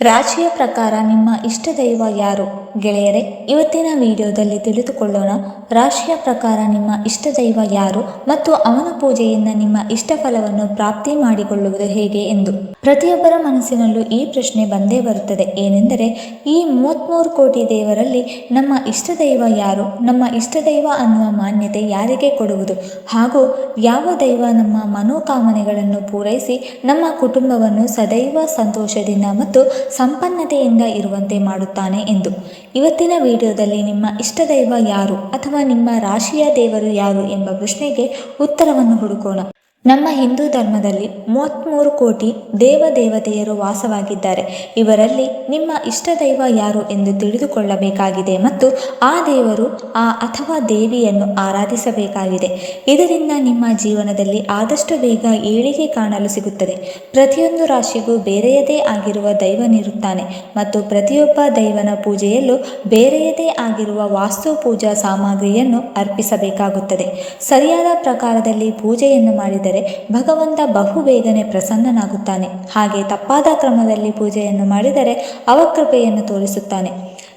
ರಾಶಿಯ ಪ್ರಕಾರ ನಿಮ್ಮ ಇಷ್ಟ ದೈವ ಯಾರು? ಗೆಳೆಯರೆ, ಇವತ್ತಿನ ವಿಡಿಯೋದಲ್ಲಿ ತಿಳಿದುಕೊಳ್ಳೋಣ, ರಾಶಿಯ ಪ್ರಕಾರ ನಿಮ್ಮ ಇಷ್ಟ ದೈವ ಯಾರು ಮತ್ತು ಅವನ ಪೂಜೆಯಿಂದ ನಿಮ್ಮ ಇಷ್ಟ ಫಲವನ್ನು ಪ್ರಾಪ್ತಿ ಮಾಡಿಕೊಳ್ಳುವುದು ಹೇಗೆ ಎಂದು. ಪ್ರತಿಯೊಬ್ಬರ ಮನಸ್ಸಿನಲ್ಲೂ ಈ ಪ್ರಶ್ನೆ ಬಂದೇ ಬರುತ್ತದೆ. ಏನೆಂದರೆ, ಈ ಮೂವತ್ತ್ಮೂರು ಕೋಟಿ ದೇವರಲ್ಲಿ ನಮ್ಮ ಇಷ್ಟ ದೈವ ಯಾರು? ನಮ್ಮ ಇಷ್ಟ ದೈವ ಅನ್ನುವ ಮಾನ್ಯತೆ ಯಾರಿಗೆ ಕೊಡುವುದು? ಹಾಗೂ ಯಾವ ದೈವ ನಮ್ಮ ಮನೋಕಾಮನೆಗಳನ್ನು ಪೂರೈಸಿ ನಮ್ಮ ಕುಟುಂಬವನ್ನು ಸದೈವ ಸಂತೋಷದಿಂದ ಮತ್ತು ಸಂಪನ್ನತೆಯಿಂದ ಇರುವಂತೆ ಮಾಡುತ್ತಾನೆ ಎಂದು. ಇವತ್ತಿನ ವಿಡಿಯೋದಲ್ಲಿ ನಿಮ್ಮ ಇಷ್ಟ ದೈವ ಯಾರು ಅಥವಾ ನಿಮ್ಮ ರಾಶಿಯ ದೇವರು ಯಾರು ಎಂಬ ಪ್ರಶ್ನೆಗೆ ಉತ್ತರವನ್ನು ಹುಡುಕೋಣ. ನಮ್ಮ ಹಿಂದೂ ಧರ್ಮದಲ್ಲಿ ಮೂವತ್ತ್ಮೂರು ಕೋಟಿ ದೇವ ದೇವತೆಯರು ವಾಸವಾಗಿದ್ದಾರೆ. ಇವರಲ್ಲಿ ನಿಮ್ಮ ಇಷ್ಟ ದೈವ ಯಾರು ಎಂದು ತಿಳಿದುಕೊಳ್ಳಬೇಕಾಗಿದೆ ಮತ್ತು ಆ ದೇವರು ಆ ಅಥವಾ ದೇವಿಯನ್ನು ಆರಾಧಿಸಬೇಕಾಗಿದೆ. ಇದರಿಂದ ನಿಮ್ಮ ಜೀವನದಲ್ಲಿ ಆದಷ್ಟು ಬೇಗ ಏಳಿಗೆ ಕಾಣಲು ಸಿಗುತ್ತದೆ. ಪ್ರತಿಯೊಂದು ರಾಶಿಗೂ ಬೇರೆಯದೇ ಆಗಿರುವ ದೈವನಿರುತ್ತಾನೆ ಮತ್ತು ಪ್ರತಿಯೊಬ್ಬ ದೈವನ ಪೂಜೆಯಲ್ಲೂ ಬೇರೆಯದೇ ಆಗಿರುವ ವಾಸ್ತು ಪೂಜಾ ಸಾಮಗ್ರಿಯನ್ನು ಅರ್ಪಿಸಬೇಕಾಗುತ್ತದೆ. ಸರಿಯಾದ ಪ್ರಕಾರದಲ್ಲಿ ಪೂಜೆಯನ್ನು ಮಾಡಿದರೆ ಭಗವಂತ ಬಹು ಬೇಗನೆ ಪ್ರಸನ್ನನಾಗುತ್ತಾನೆ. ಹಾಗೆ ತಪ್ಪಾದ ಕ್ರಮದಲ್ಲಿ ಪೂಜೆಯನ್ನು ಮಾಡಿದರೆ ಅವಕೃಪೆಯನ್ನು ತೋರಿಸುತ್ತಾನೆ.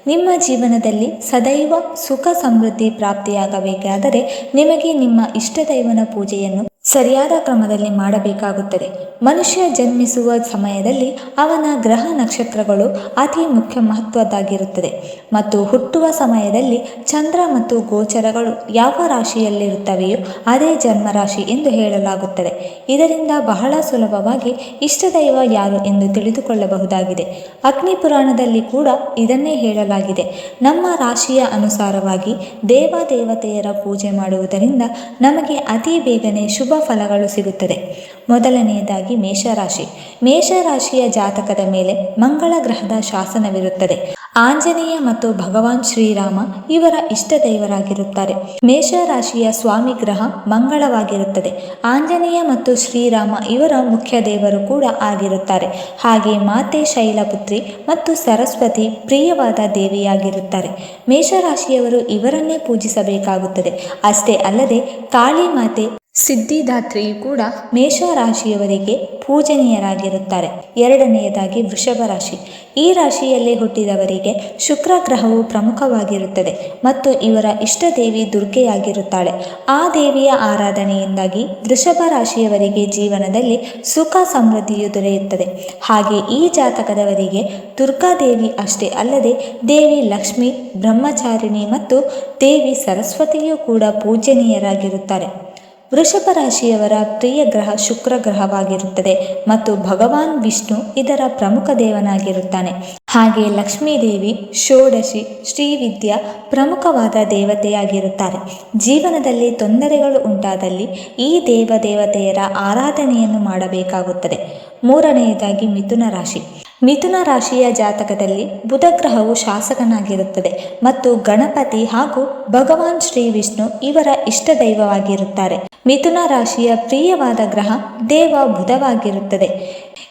ನಿಮ್ಮ ಜೀವನದಲ್ಲಿ ಸದೈವ ಸುಖ ಸಮೃದ್ಧಿ ಪ್ರಾಪ್ತಿಯಾಗಬೇಕಾದರೆ ನಿಮಗೆ ನಿಮ್ಮ ಇಷ್ಟ ದೈವನ ಪೂಜೆಯನ್ನು ಸರಿಯಾದ ಕ್ರಮದಲ್ಲಿ ಮಾಡಬೇಕಾಗುತ್ತದೆ. ಮನುಷ್ಯ ಜನ್ಮಿಸುವ ಸಮಯದಲ್ಲಿ ಅವನ ಗ್ರಹ ನಕ್ಷತ್ರಗಳು ಅತಿ ಮುಖ್ಯ ಮಹತ್ವದ್ದಾಗಿರುತ್ತದೆ. ಮತ್ತು ಹುಟ್ಟುವ ಸಮಯದಲ್ಲಿ ಚಂದ್ರ ಮತ್ತು ಗೋಚರಗಳು ಯಾವ ರಾಶಿಯಲ್ಲಿರುತ್ತವೆಯೋ ಅದೇ ಜನ್ಮರಾಶಿ ಎಂದು ಹೇಳಲಾಗುತ್ತದೆ. ಇದರಿಂದ ಬಹಳ ಸುಲಭವಾಗಿ ಇಷ್ಟದೈವ ಯಾರು ಎಂದು ತಿಳಿದುಕೊಳ್ಳಬಹುದಾಗಿದೆ. ಅಗ್ನಿ ಪುರಾಣದಲ್ಲಿ ಕೂಡ ಇದನ್ನೇ ಹೇಳಲಾಗಿದೆ. ನಮ್ಮ ರಾಶಿಯ ಅನುಸಾರವಾಗಿ ದೇವ ದೇವತೆಯರ ಪೂಜೆ ಮಾಡುವುದರಿಂದ ನಮಗೆ ಅತಿ ಬೇಗನೆ ಶುಭ ಫಲಗಳು ಸಿಗುತ್ತದೆ. ಮೊದಲನೆಯದಾಗಿ ಮೇಷರಾಶಿ. ಮೇಷರಾಶಿಯ ಜಾತಕದ ಮೇಲೆ ಮಂಗಳ ಗ್ರಹದ ಶಾಸನವಿರುತ್ತದೆ. ಆಂಜನೇಯ ಮತ್ತು ಭಗವಾನ್ ಶ್ರೀರಾಮ ಇವರ ಇಷ್ಟ ದೈವರಾಗಿರುತ್ತಾರೆ ಮೇಷರಾಶಿಯ ಸ್ವಾಮಿ ಗ್ರಹ ಮಂಗಳವಾಗಿರುತ್ತದೆ. ಆಂಜನೇಯ ಮತ್ತು ಶ್ರೀರಾಮ ಇವರ ಮುಖ್ಯ ದೇವರು ಕೂಡ ಆಗಿರುತ್ತಾರೆ. ಹಾಗೆ ಮಾತೆ ಶೈಲಪುತ್ರಿ ಮತ್ತು ಸರಸ್ವತಿ ಪ್ರಿಯವಾದ ದೇವಿಯಾಗಿರುತ್ತಾರೆ. ಮೇಷರಾಶಿಯವರು ಇವರನ್ನೇ ಪೂಜಿಸಬೇಕಾಗುತ್ತದೆ. ಅಷ್ಟೇ ಅಲ್ಲದೆ ಕಾಳಿ ಮಾತೆ ಸಿದ್ಧಿದಾತ್ರಿಯು ಕೂಡ ಮೇಷ ರಾಶಿಯವರಿಗೆ ಪೂಜನೀಯರಾಗಿರುತ್ತಾರೆ. ಎರಡನೆಯದಾಗಿ ವೃಷಭ ರಾಶಿ ಈ ರಾಶಿಯಲ್ಲಿ ಹುಟ್ಟಿದವರಿಗೆ ಶುಕ್ರ ಗ್ರಹವು ಪ್ರಮುಖವಾಗಿರುತ್ತದೆ ಮತ್ತು ಇವರ ಇಷ್ಟ ದೇವಿ ದುರ್ಗೆಯಾಗಿರುತ್ತಾಳೆ. ಆ ದೇವಿಯ ಆರಾಧನೆಯಿಂದಾಗಿ ವೃಷಭ ರಾಶಿಯವರಿಗೆ ಜೀವನದಲ್ಲಿ ಸುಖ ಸಮೃದ್ಧಿಯು ದೊರೆಯುತ್ತದೆ. ಹಾಗೆ ಈ ಜಾತಕದವರಿಗೆ ದುರ್ಗಾದೇವಿ ಅಷ್ಟೇ ಅಲ್ಲದೆ ದೇವಿ ಲಕ್ಷ್ಮಿ, ಬ್ರಹ್ಮಚಾರಿಣಿ ಮತ್ತು ದೇವಿ ಸರಸ್ವತಿಯೂ ಕೂಡ ಪೂಜನೀಯರಾಗಿರುತ್ತಾರೆ. ವೃಷಭ ರಾಶಿಯವರ ಪ್ರಿಯ ಗ್ರಹ ಶುಕ್ರ ಗ್ರಹವಾಗಿರುತ್ತದೆ ಮತ್ತು ಭಗವಾನ್ ವಿಷ್ಣು ಇದರ ಪ್ರಮುಖ ದೇವನಾಗಿರುತ್ತಾನೆ. ಹಾಗೆ ಲಕ್ಷ್ಮೀದೇವಿ, ಷೋಡಶಿ, ಶ್ರೀವಿದ್ಯಾ ಪ್ರಮುಖವಾದ ದೇವತೆಯಾಗಿರುತ್ತಾರೆ. ಜೀವನದಲ್ಲಿ ತೊಂದರೆಗಳು ಉಂಟಾದಲ್ಲಿ ಈ ದೇವ ದೇವತೆಯರ ಆರಾಧನೆಯನ್ನು ಮಾಡಬೇಕಾಗುತ್ತದೆ. ಮೂರನೆಯದಾಗಿ ಮಿಥುನ ರಾಶಿ. ಮಿಥುನ ರಾಶಿಯ ಜಾತಕದಲ್ಲಿ ಬುಧ ಗ್ರಹವು ಶಾಸಕನಾಗಿರುತ್ತದೆ ಮತ್ತು ಗಣಪತಿ ಹಾಗೂ ಭಗವಾನ್ ಶ್ರೀ ವಿಷ್ಣು ಇವರ ಇಷ್ಟ ದೈವವಾಗಿರುತ್ತಾರೆ. ಮಿಥುನ ರಾಶಿಯ ಪ್ರಿಯವಾದ ಗ್ರಹ ದೇವ ಬುಧವಾಗಿರುತ್ತದೆ.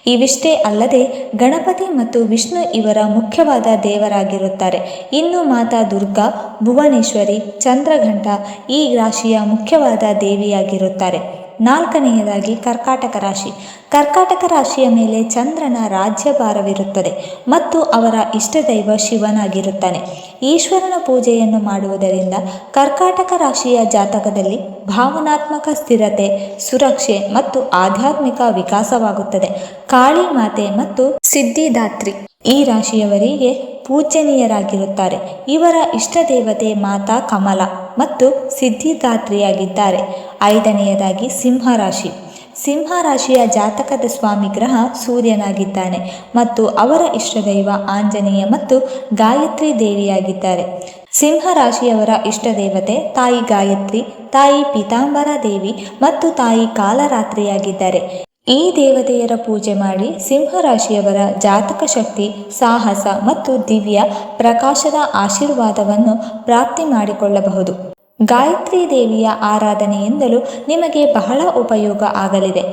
ಇವಿಷ್ಟೇ ಅಲ್ಲದೆ ಗಣಪತಿ ಮತ್ತು ವಿಷ್ಣು ಇವರ ಮುಖ್ಯವಾದ ದೇವರಾಗಿರುತ್ತಾರೆ. ಇನ್ನು ಮಾತಾ ದುರ್ಗಾ, ಭುವನೇಶ್ವರಿ, ಚಂದ್ರಘಂಟ ಈ ರಾಶಿಯ ಮುಖ್ಯವಾದ ದೇವಿಯಾಗಿರುತ್ತಾರೆ. ನಾಲ್ಕನೆಯದಾಗಿ ಕರ್ಕಾಟಕ ರಾಶಿ. ಕರ್ಕಾಟಕ ರಾಶಿಯ ಮೇಲೆ ಚಂದ್ರನ ರಾಜ್ಯಭಾರವಿರುತ್ತದೆ ಮತ್ತು ಅವರ ಇಷ್ಟದೈವ ಶಿವನಾಗಿರುತ್ತಾನೆ. ಈಶ್ವರನ ಪೂಜೆಯನ್ನು ಮಾಡುವುದರಿಂದ ಕರ್ಕಾಟಕ ರಾಶಿಯ ಜಾತಕದಲ್ಲಿ ಭಾವನಾತ್ಮಕ ಸ್ಥಿರತೆ, ಸುರಕ್ಷೆ ಮತ್ತು ಆಧ್ಯಾತ್ಮಿಕ ವಿಕಾಸವಾಗುತ್ತದೆ. ಕಾಳಿ ಮಾತೆ ಮತ್ತು ಸಿದ್ಧಿದಾತ್ರಿ ಈ ರಾಶಿಯವರಿಗೆ ಪೂಜನೀಯರಾಗಿರುತ್ತಾರೆ ಇವರ ಇಷ್ಟ ದೇವತೆ ಮಾತಾ ಕಮಲ ಮತ್ತು ಸಿದ್ಧಿದಾತ್ರಿಯಾಗಿದ್ದಾರೆ. ಐದನೆಯದಾಗಿ ಸಿಂಹ ರಾಶಿಯ ಜಾತಕದ ಸ್ವಾಮಿ ಗ್ರಹ ಸೂರ್ಯನಾಗಿದ್ದಾನೆ ಮತ್ತು ಅವರ ಇಷ್ಟದೈವ ಆಂಜನೇಯ ಮತ್ತು ಗಾಯತ್ರಿ ದೇವಿಯಾಗಿದ್ದಾರೆ. ಸಿಂಹರಾಶಿಯವರ ಇಷ್ಟ ದೇವತೆ ತಾಯಿ ಗಾಯತ್ರಿ, ತಾಯಿ ಪೀತಾಂಬರ ದೇವಿ ಮತ್ತು ತಾಯಿ ಕಾಲರಾತ್ರಿಯಾಗಿದ್ದಾರೆ. ಈ ದೇವತೆಯರ ಪೂಜೆ ಮಾಡಿ ಸಿಂಹರಾಶಿಯವರ ಜಾತಕ ಶಕ್ತಿ, ಸಾಹಸ ಮತ್ತು ದಿವ್ಯ ಪ್ರಕಾಶದ ಆಶೀರ್ವಾದವನ್ನು ಪ್ರಾಪ್ತಿ ಮಾಡಿಕೊಳ್ಳಬಹುದು. ಗಾಯತ್ರಿ ದೇವಿಯ ಆರಾಧನೆಯಿಂದಲೂ ನಿಮಗೆ ಬಹಳ ಉಪಯೋಗ ಆಗಲಿದೆ.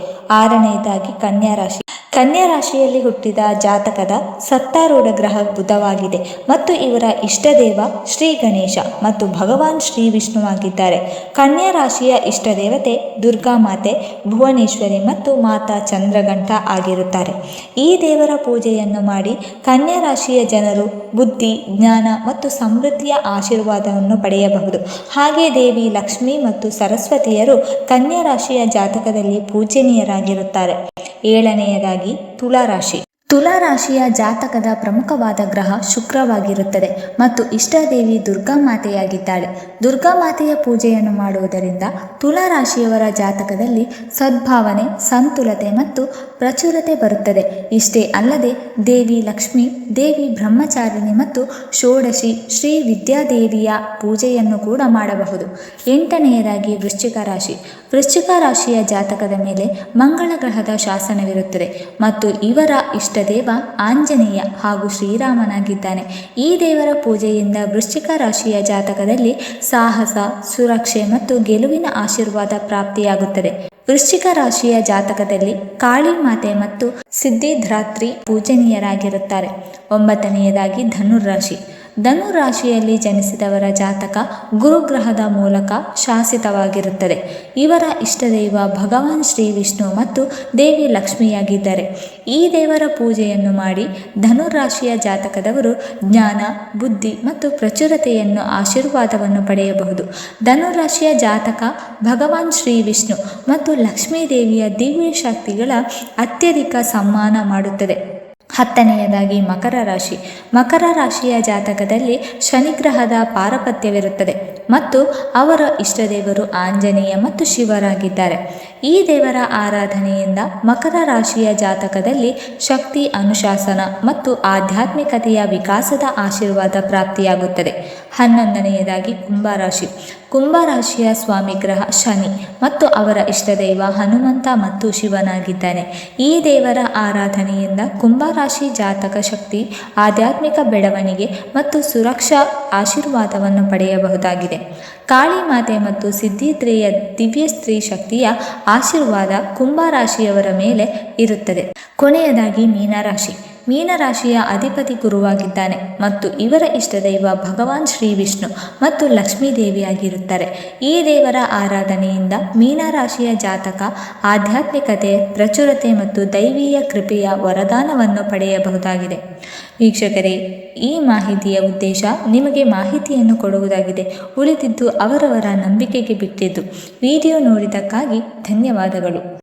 ಆರನೆಯದಾಗಿ ಕನ್ಯಾ ರಾಶಿ ಕನ್ಯಾ ರಾಶಿಯಲ್ಲಿ ಹುಟ್ಟಿದ ಜಾತಕದ ಸತ್ತಾರೂಢ ಗ್ರಹ ಬುಧವಾಗಿದೆ ಮತ್ತು ಇವರ ಇಷ್ಟದೇವ ಶ್ರೀ ಗಣೇಶ ಮತ್ತು ಭಗವಾನ್ ಶ್ರೀ ವಿಷ್ಣುವಾಗಿದ್ದಾರೆ ಕನ್ಯಾ ರಾಶಿಯ ಇಷ್ಟದೇವತೆ ದುರ್ಗಾ ಮಾತೆ, ಭುವನೇಶ್ವರಿ ಮತ್ತು ಮಾತಾ ಚಂದ್ರಗಂಟ ಆಗಿರುತ್ತಾರೆ. ಈ ದೇವರ ಪೂಜೆಯನ್ನು ಮಾಡಿ ಕನ್ಯಾ ರಾಶಿಯ ಜನರು ಬುದ್ಧಿ, ಜ್ಞಾನ ಮತ್ತು ಸಮೃದ್ಧಿಯ ಆಶೀರ್ವಾದವನ್ನು ಪಡೆಯಬಹುದು. ಹಾಗೆ ದೇವಿ ಲಕ್ಷ್ಮಿ ಮತ್ತು ಸರಸ್ವತಿಯರು ಕನ್ಯಾ ರಾಶಿಯ ಜಾತಕದಲ್ಲಿ ಪೂಜನೀಯರಾಗಿರುತ್ತಾರೆ. ಏಳನೆಯದಾಗಿ ತುಲಾರಾಶಿ ತುಲಾರಾಶಿಯ ಜಾತಕದ ಪ್ರಮುಖವಾದ ಗ್ರಹ ಶುಕ್ರವಾಗಿರುತ್ತದೆ ಮತ್ತು ಇಷ್ಟದೇವಿ ದುರ್ಗಾ ಮಾತೆಯಾಗಿದ್ದಾಳೆ. ದುರ್ಗಾ ಮಾತೆಯ ಪೂಜೆಯನ್ನು ಮಾಡುವುದರಿಂದ ತುಲಾರಾಶಿಯವರ ಜಾತಕದಲ್ಲಿ ಸದ್ಭಾವನೆ, ಸಂತುಲತೆ ಮತ್ತು ಪ್ರಚುರತೆ ಬರುತ್ತದೆ. ಇಷ್ಟೇ ಅಲ್ಲದೆ ದೇವಿ ಲಕ್ಷ್ಮಿ, ದೇವಿ ಬ್ರಹ್ಮಚಾರಿಣಿ ಮತ್ತು ಷೋಡಶಿ ಶ್ರೀ ವಿದ್ಯಾದೇವಿಯ ಪೂಜೆಯನ್ನು ಕೂಡ ಮಾಡಬಹುದು. ಎಂಟನೆಯದಾಗಿ ವೃಶ್ಚಿಕ ರಾಶಿ. ವೃಶ್ಚಿಕ ರಾಶಿಯ ಜಾತಕದ ಮೇಲೆ ಮಂಗಳ ಗ್ರಹದ ಶಾಸನವಿರುತ್ತದೆ ಮತ್ತು ಇವರ ಇಷ್ಟದೇವ ಆಂಜನೇಯ ಹಾಗೂ ಶ್ರೀರಾಮನಾಗಿದ್ದಾನೆ. ಈ ದೇವರ ಪೂಜೆಯಿಂದ ವೃಶ್ಚಿಕ ರಾಶಿಯ ಜಾತಕದಲ್ಲಿ ಸಾಹಸ, ಸುರಕ್ಷೆ ಮತ್ತು ಗೆಲುವಿನ ಆಶೀರ್ವಾದ ಪ್ರಾಪ್ತಿಯಾಗುತ್ತದೆ. ವೃಶ್ಚಿಕ ರಾಶಿಯ ಜಾತಕದಲ್ಲಿ ಕಾಳಿ ಮಾತೆ ಮತ್ತು ಸಿದ್ಧಿಧ್ರಾತ್ರಿ ಪೂಜನೀಯರಾಗಿರುತ್ತಾರೆ. ಒಂಬತ್ತನೆಯದಾಗಿ ಧನುರ್ರಾಶಿ ಧನುರಾಶಿಯಲ್ಲಿ ಜನಿಸಿದವರ ಜಾತಕ ಗುರುಗ್ರಹದ ಮೂಲಕ ಶಾಸಿತವಾಗಿರುತ್ತದೆ. ಇವರ ಇಷ್ಟದೈವ ಭಗವಾನ್ ಶ್ರೀ ವಿಷ್ಣು ಮತ್ತು ದೇವಿ ಲಕ್ಷ್ಮಿಯಾಗಿದ್ದಾರೆ. ಈ ದೇವರ ಪೂಜೆಯನ್ನು ಮಾಡಿ ಧನುರಾಶಿಯ ಜಾತಕದವರು ಜ್ಞಾನ, ಬುದ್ಧಿ ಮತ್ತು ಪ್ರಚುರತೆಯನ್ನು ಆಶೀರ್ವಾದವನ್ನು ಪಡೆಯಬಹುದು. ಧನುರಾಶಿಯ ಜಾತಕ ಭಗವಾನ್ ಶ್ರೀ ವಿಷ್ಣು ಮತ್ತು ಲಕ್ಷ್ಮೀ ದೇವಿಯ ದಿವ್ಯ ಶಕ್ತಿಗಳ ಅತ್ಯಧಿಕ ಸಮ್ಮಾನ ಮಾಡುತ್ತದೆ. ಹತ್ತನೆಯದಾಗಿ ಮಕರ ರಾಶಿ. ಮಕರ ರಾಶಿಯ ಜಾತಕದಲ್ಲಿ ಶನಿಗ್ರಹದ ಪಾರಪತ್ಯವಿರುತ್ತದೆ ಮತ್ತು ಅವರ ಇಷ್ಟದೇವರು ಆಂಜನೇಯ ಮತ್ತು ಶಿವರಾಗಿದ್ದಾರೆ. ಈ ದೇವರ ಆರಾಧನೆಯಿಂದ ಮಕರ ರಾಶಿಯ ಜಾತಕದಲ್ಲಿ ಶಕ್ತಿ, ಅನುಶಾಸನ ಮತ್ತು ಆಧ್ಯಾತ್ಮಿಕತೆಯ ವಿಕಾಸದ ಆಶೀರ್ವಾದ ಪ್ರಾಪ್ತಿಯಾಗುತ್ತದೆ. ಹನ್ನೊಂದನೆಯದಾಗಿ ಕುಂಭರಾಶಿ. ಕುಂಭರಾಶಿಯ ಸ್ವಾಮಿ ಗ್ರಹ ಶನಿ ಮತ್ತು ಅವರ ಇಷ್ಟದೈವ ಹನುಮಂತ ಮತ್ತು ಶಿವನಾಗಿದ್ದಾನೆ. ಈ ದೇವರ ಆರಾಧನೆಯಿಂದ ಕುಂಭರಾಶಿ ಜಾತಕ ಶಕ್ತಿ, ಆಧ್ಯಾತ್ಮಿಕ ಬೆಳವಣಿಗೆ ಮತ್ತು ಸುರಕ್ಷಾ ಆಶೀರ್ವಾದವನ್ನು ಪಡೆಯಬಹುದಾಗಿದೆ. ಕಾಳಿ ಮಾತೆ ಮತ್ತು ಸಿದ್ಧಿತ್ರೆಯ ದಿವ್ಯ ಸ್ತ್ರೀ ಶಕ್ತಿಯ ಆಶೀರ್ವಾದ ಕುಂಭ ರಾಶಿಯವರ ಮೇಲೆ ಇರುತ್ತದೆ. ಕೊನೆಯದಾಗಿ ಮೀನರಾಶಿ. ಮೀನರಾಶಿಯ ಅಧಿಪತಿ ಗುರುವಾಗಿದ್ದಾನೆ ಮತ್ತು ಇವರ ಇಷ್ಟದೈವ ಭಗವಾನ್ ಶ್ರೀ ವಿಷ್ಣು ಮತ್ತು ಲಕ್ಷ್ಮೀ ದೇವಿಯಾಗಿರುತ್ತಾರೆ. ಈ ದೇವರ ಆರಾಧನೆಯಿಂದ ಮೀನರಾಶಿಯ ಜಾತಕ ಆಧ್ಯಾತ್ಮಿಕತೆ, ಪ್ರಚುರತೆ ಮತ್ತು ದೈವೀಯ ಕೃಪೆಯ ವರದಾನವನ್ನು ಪಡೆಯಬಹುದಾಗಿದೆ. ವೀಕ್ಷಕರೇ, ಈ ಮಾಹಿತಿಯ ಉದ್ದೇಶ ನಿಮಗೆ ಮಾಹಿತಿಯನ್ನು ಕೊಡುವುದಾಗಿದೆ. ಉಳಿದಿದ್ದು ಅವರವರ ನಂಬಿಕೆಗೆ ಬಿಟ್ಟಿದ್ದು. ವಿಡಿಯೋ ನೋಡಿದ್ದಕ್ಕಾಗಿ ಧನ್ಯವಾದಗಳು.